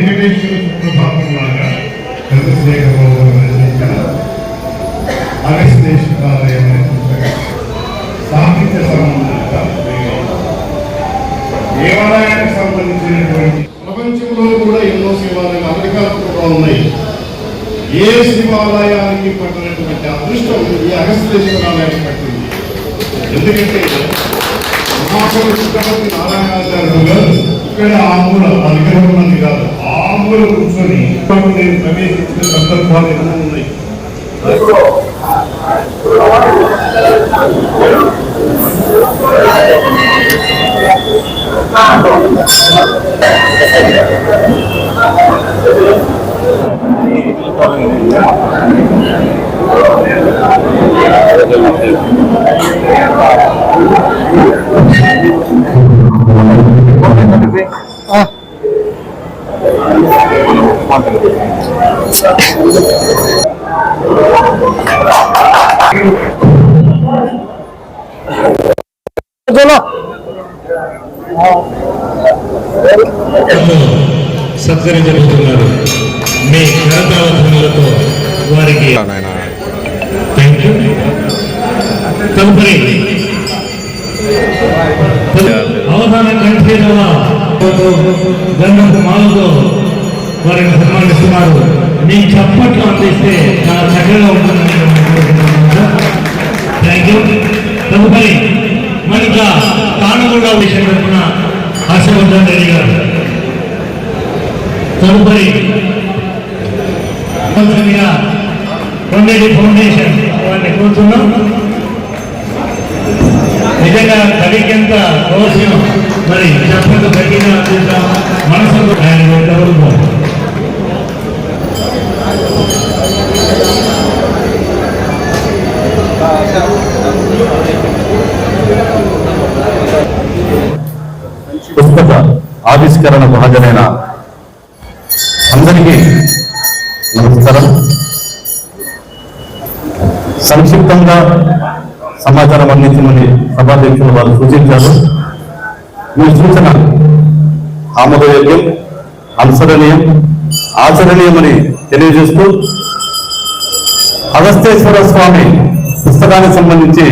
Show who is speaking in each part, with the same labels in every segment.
Speaker 1: వెంకటేశ్వర సుప్రభాతం లాగా చంద్రశేఖరరావు రచించిన అగస్టేశ్వరాలయం అనే పుస్తకం సాహిత్య దేవాలయానికి సంబంధించినటువంటి ప్రపంచంలో కూడా ఎన్నో శివాలయాలు అమెరికాలో కూడా ఉన్నాయి ఏ శివాలయానికి పట్టినటువంటి అదృష్టం ఈ అగస్తేశ్వరాలయానికి పట్టింది ఎందుకంటే మహాకవి చక్రవర్తి నారాయణాచార్యులు గారు ఇక్కడ ఆ ఆ విగ్రహం ఉన్నది కాదు. ఆంబుల కూర్చొని నేను ప్రవేశించిన సందర్భాలు ఎన్నో ఉన్నాయి
Speaker 2: సత్కరి జరుపుతున్నారు మీ కరతాళధ్వనులతో వారికి థ్యాంక్ యూ తదుపరి అవధాన కంఠీరవ గంధపు మాలతో వారిని సన్మానిస్తున్నారు మీ చప్పట్లు అందిస్తే చాలా చక్కగా ఉంటుందని థ్యాంక్ యూ తదుపరి మనిక తానుగూడ విషయం తరఫున హర్షవర్ధన్ రెడ్డి గారు. తదుపరి కంపల్సరిగా ఫౌండేషన్ వారిని కోరుతున్నాం. నిజంగా కవికి ఎంత అవసరం మరి చెప్పండి తగ్గిన అందిస్తాం మనసుకు ఆయన ఎంతవరకు బాగుంది.
Speaker 3: పుస్తక ఆవిష్కరణ హాజరైన అందరికీ నమస్కారం. సంక్షిప్తంగా సమాచారం అందించమని సభాధ్యక్షులు వారు సూచించారు. మీ సూచన ఆమోదయోగ్యం అనుసరణీయం ఆచరణీయమని తెలియజేస్తూ అగస్తేశ్వర స్వామి పుస్తకానికి సంబంధించి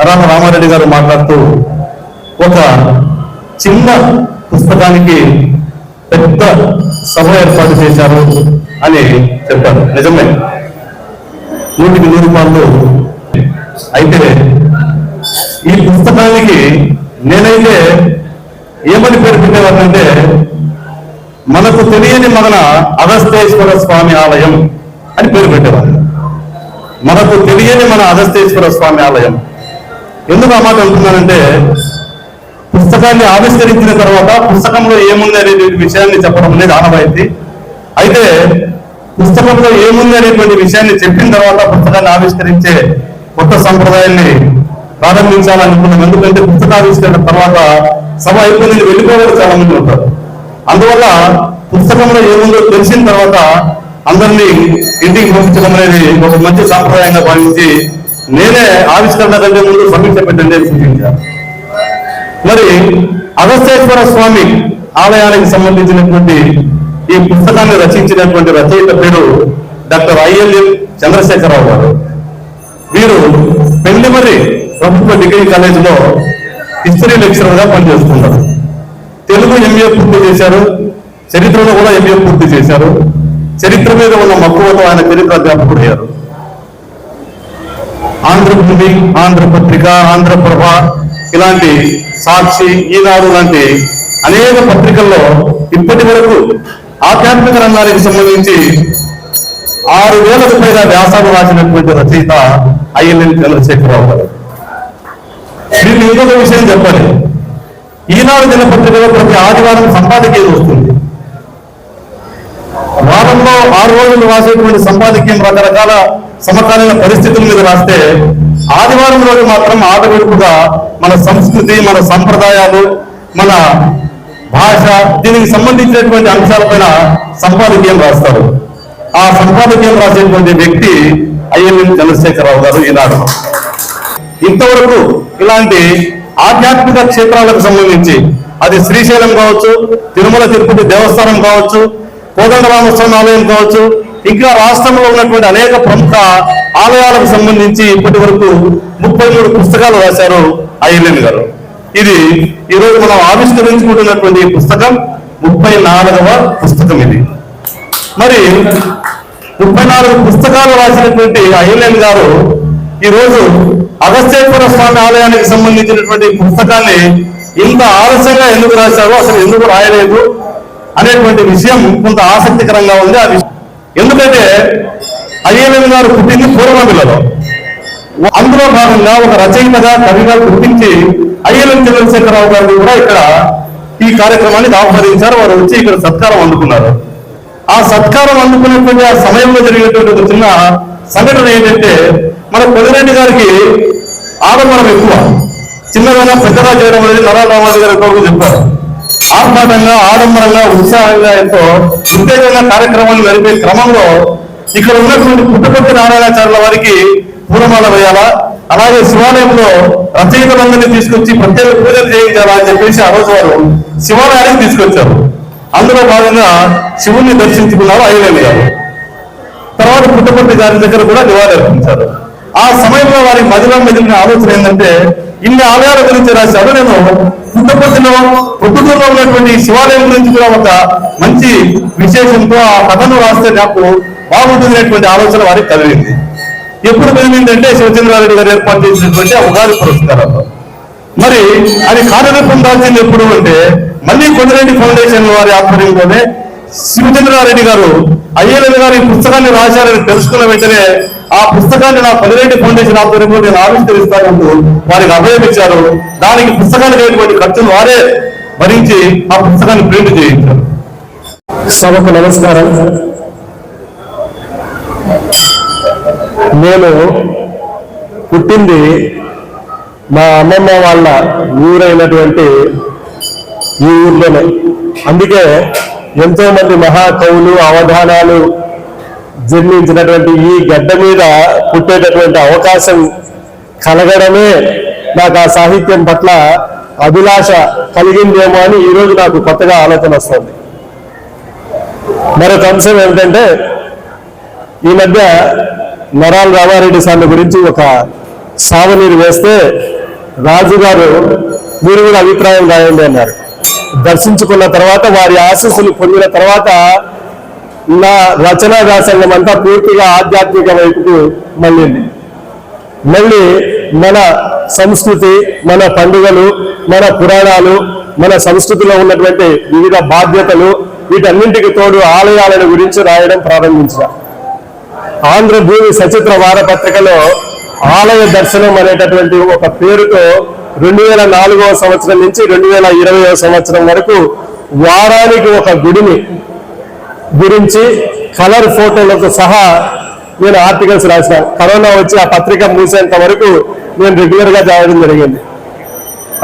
Speaker 3: రామ రామారెడ్డి గారు మాట్లాడుతూ ఒక చిన్న పుస్తకానికి పెద్ద సభ ఏర్పాటు చేశారు అని చెప్పారు. నిజమే. నూటికి నూరు రూపాయలు అయితే ఈ పుస్తకానికి నేనైతే ఏమని పేరు పెట్టేవాడినంటే మనకు తెలియని మన అగస్తేశ్వర స్వామి ఆలయం అని పేరు పెట్టేవారు. మనకు తెలియని మన అగస్తేశ్వర స్వామి ఆలయం. ఎందుకు ఆ మాట అంటున్నానంటే పుస్తకాన్ని ఆవిష్కరించిన తర్వాత పుస్తకంలో ఏముంది అనేటువంటి విషయాన్ని చెప్పడం అనేది ఆనవాయితీ. అయితే పుస్తకంలో ఏముంది అనేటువంటి విషయాన్ని చెప్పిన తర్వాత పుస్తకాన్ని ఆవిష్కరించే కొత్త సంప్రదాయాన్ని ప్రారంభించాలనుకున్నాం. ఎందుకంటే పుస్తకావిష్కరణ తర్వాత సభ అయిపోయింది వెళ్ళిపోవడం చాలా మంది ఉంటారు. అందువల్ల పుస్తకంలో ఏముందో తెలిసిన తర్వాత అందరినీ ఇంటికి పంపించడం అనేది ఒక మంచి సాంప్రదాయంగా భావించి నేనే ఆవిష్కరణ కంటే ముందు సమీక్ష పెట్టండి అని సూచించాను. మరి అగస్తేశ్వర స్వామి ఆలయానికి సంబంధించినటువంటి ఈ పుస్తకాన్ని రచించినటువంటి రచయిత పేరు డాక్టర్ ఐఎల్ఎం చంద్రశేఖరరావు గారు. వీరు పెళ్ళిమరి ప్రభుత్వ డిగ్రీ కాలేజీలో హిస్టరీ లెక్చరర్గా పనిచేస్తున్నారు. తెలుగు ఎంఏ పూర్తి చేశారు. చరిత్రలో కూడా ఎంఏ పూర్తి చేశారు. చరిత్ర మీద ఉన్న మక్కువతో ఆయన చరిత్ర అధ్యాపకుడు అయ్యారు. ఆంధ్రభూమి ఆంధ్రపత్రిక ఆంధ్రప్రభ ఇలాంటి సాక్షి ఈనాడు లాంటి అనేక పత్రికల్లో ఇప్పటి వరకు ఆధ్యాత్మిక రంగానికి సంబంధించి ఆరు వేలకు పైగా వ్యాసాలు రాసినటువంటి రచయిత ఐఎల్ఎన్ చంద్రశేఖరరావు గారు. దీన్ని ఇంకొక విషయం చెప్పాలి. ఈనాడు దినపత్రికలో ప్రతి ఆదివారం సంపాదకీయం వస్తుంది. వారంలో ఆరు రోజులు రాసేటువంటి సంపాదకీయం రకరకాల సమకాలీన పరిస్థితుల మీద రాస్తే ఆదివారం రోజు మాత్రం ఆటవిడుపుగా మన సంస్కృతి మన సంప్రదాయాలు మన భాష దీనికి సంబంధించినటువంటి అంశాలపైన సంపాదకీయం రాస్తారు. ఆ సంపాదకీయం రాసేటువంటి వ్యక్తి ఐఎన్ఎన్ చంద్రశేఖరరావు గారు ఈనాడు. ఇంతవరకు ఇలాంటి ఆధ్యాత్మిక క్షేత్రాలకు సంబంధించి అది శ్రీశైలం కావచ్చు తిరుమల తిరుపతి దేవస్థానం కావచ్చు కోదండరామస్వామి ఆలయం కావచ్చు ఇంకా రాష్ట్రంలో ఉన్నటువంటి అనేక ప్రముఖ ఆలయాలకు సంబంధించి ఇప్పటి వరకు ముప్పై మూడు పుస్తకాలు రాశారు అయ్యలేని గారు. ఇది ఈరోజు మనం ఆవిష్కరించుకుంటున్నటువంటి పుస్తకం ముప్పై నాలుగవ పుస్తకం ఇది. మరి ముప్పై నాలుగు పుస్తకాలు రాసినటువంటి అయ్యలేని గారు ఈరోజు రోజు అగస్త్యేశ్వర స్వామి ఆలయానికి సంబంధించినటువంటి పుస్తకాన్ని ఇంత ఆలస్యంగా ఎందుకు రాశారో అసలు ఎందుకు రాయలేదు అనేటువంటి విషయం కొంత ఆసక్తికరంగా ఉంది. ఆ విషయం ఎందుకంటే అయ్యలేని గారు పుట్టింది పూర్వమిలలో అందులో భాగంగా ఒక రచయితగా కవిగా గుర్తించి అయ్యలం చంద్రశేఖరరావు గారిని కూడా ఇక్కడ ఈ కార్యక్రమానికి ఆహ్వానించారు. వారు వచ్చి ఇక్కడ సత్కారం అందుకున్నారు. ఆ సత్కారం అందుకునేటువంటి ఆ సమయంలో జరిగినటువంటి ఒక చిన్న సంఘటన ఏంటంటే మన పొదిరెడ్డి గారికి ఆడంబరం ఎక్కువ. చిన్నదైనా పెద్దగా చేయడం అనేది నరాల రామాజు గారు ఎక్కువగా చెప్పారు. ఆర్భాటంగా ఆడంబరంగా ఉత్సాహంగా ఎంతో ఉత్తేజంగా కార్యక్రమాలు జరిపే క్రమంలో ఇక్కడ ఉన్నటువంటి పుట్టపర్తి నారాయణాచార్యుల వారికి పూలమాల వేయాలా? అలాగే శివాలయంలో రచయితలందరినీ తీసుకొచ్చి ప్రత్యేక పూజలు చేయించాలా అని చెప్పేసి ఆ రోజు వారు శివాలయానికి తీసుకొచ్చారు. అందులో భాగంగా శివుణ్ణి దర్శించుకున్నారు అయ్యలేని గారు తర్వాత పుట్టపర్తి గారి దగ్గర కూడా నివాళి అర్పించారు ఆ సమయంలో వారి మదిలో మెదిలిన ఆలోచన ఏంటంటే ఇన్ని ఆలయాల గురించి రాశారు. నేను పుట్టపర్తిలో పుట్టుకూరులో ఉన్నటువంటి శివాలయం గురించి కూడా ఒక మంచి విశేషంతో ఆ కథను రాస్తే నాకు బాగుంటుందనేటువంటి ఆలోచన వారికి కలిగింది. ఎప్పుడు కలిగిందంటే శివచంద్రారెడ్డి గారు ఏర్పాటు చేసినటువంటి ఉగాది పురస్కారాల్లో మరి అది కార్యరూపం దాల్చింది ఎప్పుడు అంటే మళ్ళీ కొండరెడ్డి ఫౌండేషన్ వారి ఆధ్వర్యంలోనే శివచంద్రారెడ్డి గారు అయ్యలేని గారు ఈ పుస్తకాన్ని రాశారని తెలుసుకున్న వెంటనే ఆ పుస్తకాన్ని నా పదిరెడ్డి ఫౌండేషన్ ఆధ్వర్యంలో నేను ఆవిష్కరిస్తానంటూ వారికి అభయం ఇచ్చారు. దానికి పుస్తకానికి అయినటువంటి ఖర్చును వారే భరించి ఆ పుస్తకాన్ని ప్రింట్ చేయించారు.
Speaker 4: సభకు నమస్కారం. నేను పుట్టింది మా అమ్మమ్మ వాళ్ళ ఊరైనటువంటి ఈ ఊర్లోనే. అందుకే ఎంతో మంది మహాకవులు అవధానాలు జన్మించినటువంటి ఈ గడ్డ మీద పుట్టేటటువంటి అవకాశం కలగడమే నాకు ఆ సాహిత్యం పట్ల అభిలాష కలిగిందేమో అని ఈరోజు నాకు కొత్తగా ఆలోచన వస్తుంది. మరొక అంశం ఏమిటంటే ఈ మధ్య నరాల రామారెడ్డి సార్ల గురించి ఒక సావనీరు వేస్తే రాజుగారు మీరు కూడా అభిప్రాయం రాయండి అన్నారు. దర్శించుకున్న తర్వాత వారి ఆశీస్సులు పొందిన తర్వాత నా రచనా వ్యాసంగం అంతా పూర్తిగా ఆధ్యాత్మిక వైపుకు మళ్ళింది. మళ్ళీ మన సంస్కృతి మన పండుగలు మన పురాణాలు మన సంస్కృతిలో ఉన్నటువంటి వివిధ బాధ్యతలు వీటన్నింటికి తోడు ఆలయాలను గురించి రాయడం ప్రారంభించిన. ఆంధ్రభూమి సచిత్ర వారపత్రికలో ఆలయ దర్శనం అనేటటువంటి ఒక పేరుతో రెండు వేల నాలుగవ సంవత్సరం నుంచి రెండు వేల ఇరవై సంవత్సరం వరకు వారానికి ఒక గుడిని గురించి కలర్ ఫోటోలతో సహా నేను ఆర్టికల్స్ రాసిన. కరోనా వచ్చి ఆ పత్రిక మూసేంత వరకు నేను రెగ్యులర్గా చదవడం జరిగింది.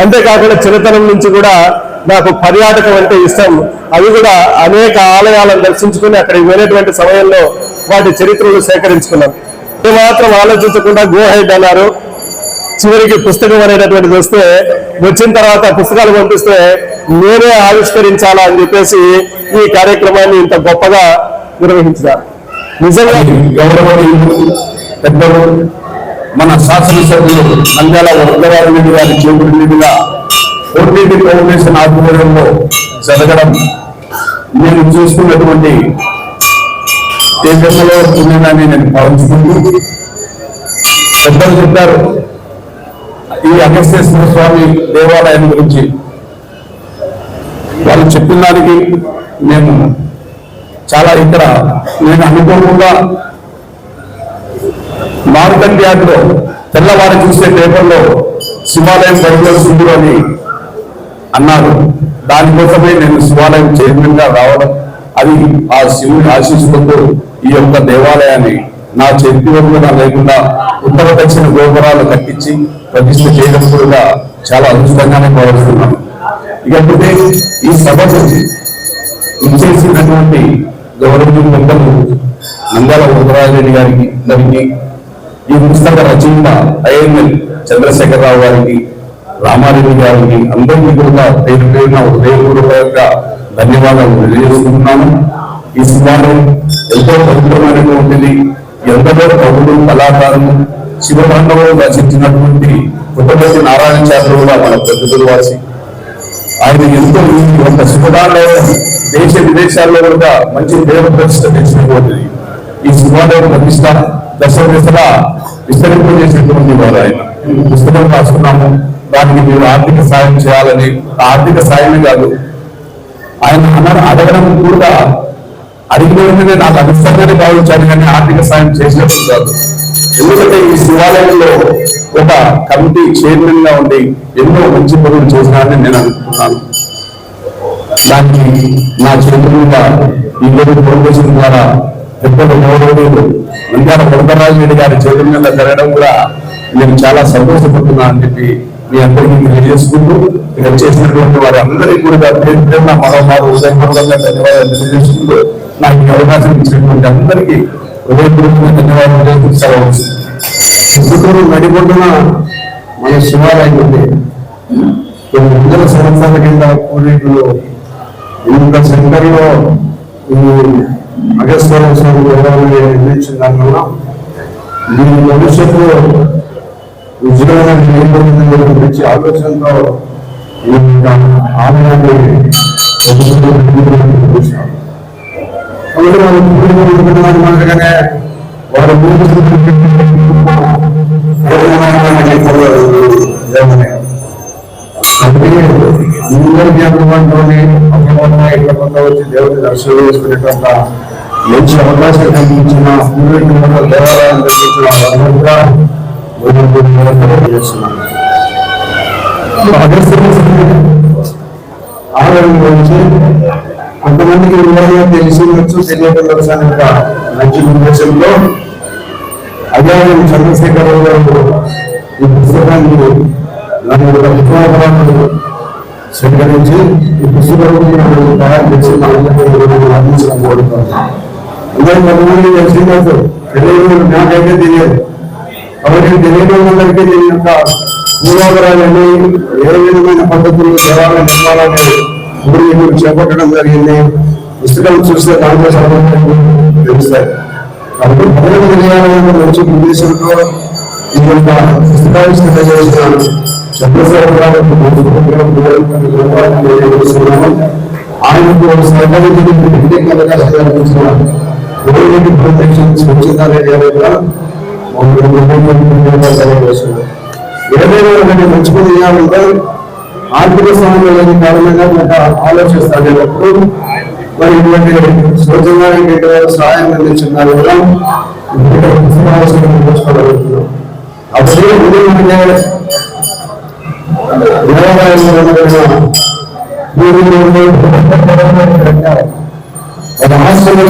Speaker 4: అంతేకాకుండా చిన్నతనం నుంచి కూడా నాకు పర్యాటకం అంటే ఇష్టం. అవి కూడా అనేక ఆలయాలను దర్శించుకుని అక్కడికి వెళ్ళేటువంటి సమయంలో వాటి చరిత్రలు సేకరించుకున్నాను. ఏ మాత్రం ఆలోచించకుండా గోహెడ్ అన్నారు. చివరికి పుస్తకం అనేటటువంటిది వస్తే వచ్చిన తర్వాత పుస్తకాలు పంపిస్తే నేనే ఆవిష్కరించాలా అని చెప్పేసి ఈ కార్యక్రమాన్ని ఇంత గొప్పగా నిర్వహించారు. నిజంగా
Speaker 5: పెద్దలు మన శాసనసభ్యులు నంద్యాల వరదరాజరెడ్డి గారి చేతుల మీదుగా ఓటీపీ ఫౌండేషన్ ఆధ్వర్యంలో జరగడం నేను చూసుకున్నటువంటి దేశంలో ఉందని నేను భావించుకుంటూ పెద్దలు చెప్పారు ఈ అగస్త్యేశ్వర స్వామి దేవాలయం గురించి వాళ్ళు చెప్పిన దానికి నేను చాలా ఇక్కడ నేను అనుకోకుండా మార్కెట్ యార్డ్లో తెల్లవారు చూసే పేపర్లో శివాలయం గడిలో సుందరు అని అన్నారు. దానికోసమే నేను శివాలయం చైర్మన్గా రావడం అది ఆ శివుని ఆశీస్సులతో ఈ యొక్క దేవాలయాన్ని నా చేతి వంతున లేకుండా ఉత్తర దక్షిణ గోపురాలు కట్టించి ప్రతిష్ట చేయడం కూడా చాలా అద్భుతంగానే భావిస్తున్నాం. ఇకపోతే ఈ సభకు ఇచ్చేసినటువంటి గౌరవ పెద్దలు నందాల వరదరాజరెడ్డి గారికి గారికి ఈ పుస్తక రచయిత ఐఎన్ఎల్ చంద్రశేఖరరావు గారికి రామారెడ్డి గారికి అందరికీ కూడా పేరు పేరున హృదయపూర్వకంగా ధన్యవాదాలు తెలియజేసుకుంటున్నాను. ఈ శివాలయం ఎంతో పవిత్రమైనటువంటిది ఎందరో కవులు కళాకారులు శివభాండవులు రచించినటువంటి పుట్టపర్తి నారాయణ కూడా మన పెద్దలు వాసి ఆయన ఎంతో ఒక శివభాండవ దేశ విదేశాల్లో కూడా మంచి దేవ ప్రతిష్ట తెచ్చినటువంటిది. ఈ శివాలయం ప్రతిష్ట దశ దిశలా విస్తరింపజేసినటువంటి వారు ఆయన. పుస్తకం రాసుకున్నాము. దానికి మీరు ఆర్థిక సాయం చేయాలని ఆర్థిక సాయమే కాదు ఆయన అడగడం కూడా అడిగిన వెంటనే నాకు అనిస్తానని భావించాను కానీ ఆర్థిక సాయం చేసినప్పుడు కాదు. ఎందుకంటే ఈ శివాలయంలో ఒక కమిటీ చైర్మన్గా ఉండి ఎన్నో మంచి పనులు చేసినారని నేను అనుకుంటున్నాను. దానికి నా చేతులుగా ఈరోజు రోజు ఫౌండేషన్ ద్వారా పెద్దలు గౌరవులు వెంకట కొడతరాజు రెడ్డి గారి చేతుల మీద జరగడం కూడా నేను చాలా సంతోషపడుతున్నాను అని చెప్పి మీ అందరికీ తెలియజేసుకుంటూ ఇక్కడ చేసినటువంటి వారి అందరికీ కూడా పేరు పేరున మరోమారు ఉదయపూర్వకంగా ధన్యవాదాలు తెలియజేసుకుంటూ నాకు ఈ అవకాశం ఇచ్చినటువంటి అందరికీ హృదయపూర్వకంగా ధన్యవాదాలు తెలియజేస్తాను
Speaker 6: చిత్తూరు నడిబొడ్డున మన శివాలయం ఉంది. కొన్ని వందల సంవత్సరాల కింద పూర్వీకులు ఇంత సెంటర్లో ఈ అగస్వర స్వామి దేవాలయం నిర్మించిన దానివల్ల దీని భవిష్యత్తు విజయవాడ నియోజకవర్గం గురించి ఆలోచనతో ఈ ఆలయాన్ని చూశాం కాబట్టి మన పూర్వీకులు మాదిరిగానే వారు అందరికీ అందుబాటులోనే అమ్మమ్మ ఇట్లా కొంత వచ్చి దేవుడి దర్శనం చేసుకునేటంత మంచి అవకాశం కల్పించిన పూర్వీకుల దేవాలయం కల్పించిన గురించి కొంతమందికి వివరంగా తెలిసి ఉండొచ్చు తెలియకపోవచ్చు అనే ఒక మంచి ఉద్దేశంలో అదే చంద్రశేఖరరావు గారు. ఈ పుస్తకాన్ని నన్ను ఒక విద్వాంసులు ఈ పుస్తకం తయారు చేసి మా అందరికీ అందించడం కోరుతున్నాను అందరూ కొంతమంది తెలిసిందో తెలియదు నాకైతే తెలియదు. కాబట్టి తెలియని వాళ్ళందరికీ దీని యొక్క పూర్వాపరాలని ఏ విధమైన పద్ధతులు దేవాలయ నిర్మాణాన్ని పూర్వీకులు చేపట్టడం జరిగింది. పుస్తకం చూస్తే దాంట్లో సంబంధించి తెలుస్తాయి. కాబట్టి ప్రజలకు తెలియాలనే మంచి ఉద్దేశంతో ఈ యొక్క పుస్తకాన్ని సిద్ధ చేస్తున్నాను చంద్రశేఖర ఆయనకు అవకాశం గారు ఏదైనా ఒకటి చేయాలంటే ఆర్థిక సమయంలో లేని కారణంగా ఒక ఆలోచిస్తాను మరి ఇటువంటి సౌజన్యానికి సహాయం అందించున్నారు అప్పుడు ఎందుకంటే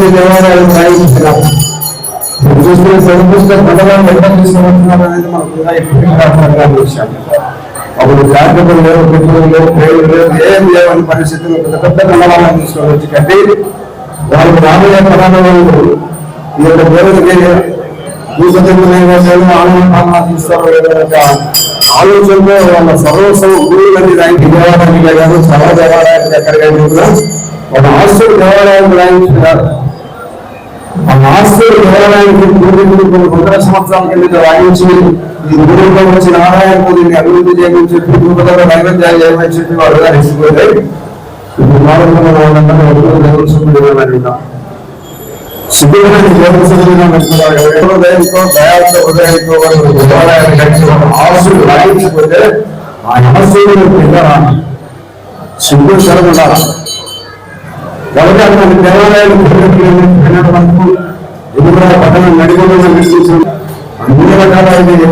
Speaker 6: దేవాలయం చూస్తే ప్రభుత్వం పథకాలు ఎక్కడ తీసుకుంటున్నారు అనేది మనకు కూడా ఇప్పటికీ విషయం అప్పుడు జాగ్రత్తలు లేవు పెట్టుబడులు లేవు పేర్లు లేవు ఏం లేవని పరిస్థితులు పెద్ద పెద్ద మండలాలను తీసుకొని వచ్చి కట్టి వాళ్ళు రాబోయే పదాలు ఈ యొక్క పేరుకి భూసత్తులు ఆనంద తీస్తారు లేదనక ఆలోచనలో వాళ్ళ సర్వస్వం గురువులని దానికి దేవాలయానికి కాదు సర్వ దేవాలయానికి ఎక్కడికైనా కూడా ఒక ఆస్తులు దేవాలయానికి రాయించారు వాళ్ళ ఆస్తులు దేవాలయానికి పూర్వీకులు కొన్ని వందల సంవత్సరాల కింద రాయించి ఈ ఊరిలో వచ్చి ఆదాయంతో దీన్ని అభివృద్ధి చేయమని చెప్పి భూపదలో నైవేద్యాలు చేయమని చెప్పి వాళ్ళు హరిసిపోతే ఇప్పుడు భారతంలో వాళ్ళంతా ఎవరు దేవస్వామి సిద్ధమైన దేవస్వామి హృదయంతో దయాలతో హృదయంతో వాళ్ళు దేవాలయాన్ని ఒక ఆ ఆస్తులు సిద్ధు శరణుడాలి కాబట్టి అటువంటి దేవాలయాలు వరకు పట్టణం నడిగొండ అన్ని రకాల ఇది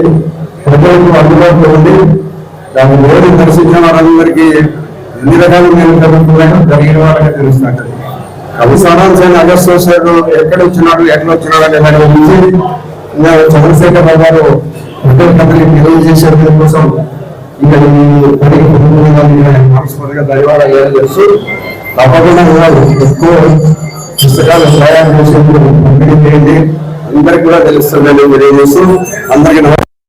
Speaker 6: ప్రజలకు అందుబాటులో ఉంది దాని దేవుడిని దర్శించిన వారందరికీ ఎన్ని రకాల నేను జరుగుతున్నాయో జరిగిన వాళ్ళకి తెలుస్తున్నట్టు కవి సారాంశాన్ని అగస్టోసారి ఎక్కడ వచ్చినాడు ఎట్లా వచ్చినాడు అనే దాని గురించి చంద్రశేఖర్ రావు గారు పెద్ద కథని చేసే కోసం ఇంకా ఈ పనికి మనస్ఫూర్తిగా ధన్యవాదాలు చేస్తూ తప్పకుండా ఎక్కువ పుస్తకాలు తయారు చేసేందుకు పంపిణీ చేయండి అందరికి కూడా తెలుస్తుందని తెలియజేస్తూ అందరికీ